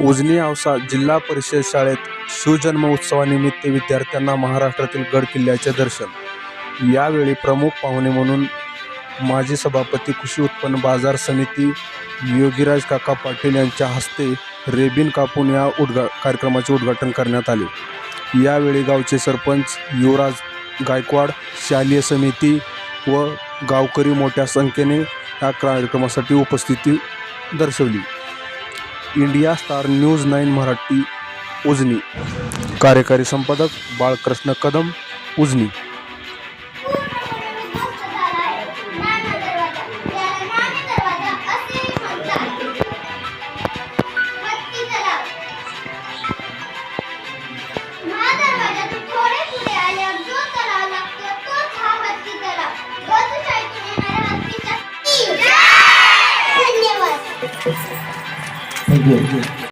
उजनी औसा जिल्हा परिषद शाळेत शिवजन्म उत्सवानिमित्त विद्यार्थ्यांना महाराष्ट्रातील गड किल्ल्याचे दर्शन. यावेळी प्रमुख पाहुणे म्हणून माजी सभापती कृषी उत्पन्न बाजार समिती योगीराज काका पाटील यांच्या हस्ते रेबिन कापून या उद्घा कार्यक्रमाचे उद्घाटन करण्यात आले. यावेळी गावचे सरपंच युवराज गायकवाड शालेय समिती व गावकरी मोठ्या संख्येने या कार्यक्रमासाठी उपस्थिती दर्शवली. India Star News nine Marathi Ujani. कार्यकारी संपादक बाळकृष्ण कदम उजनी. Oke.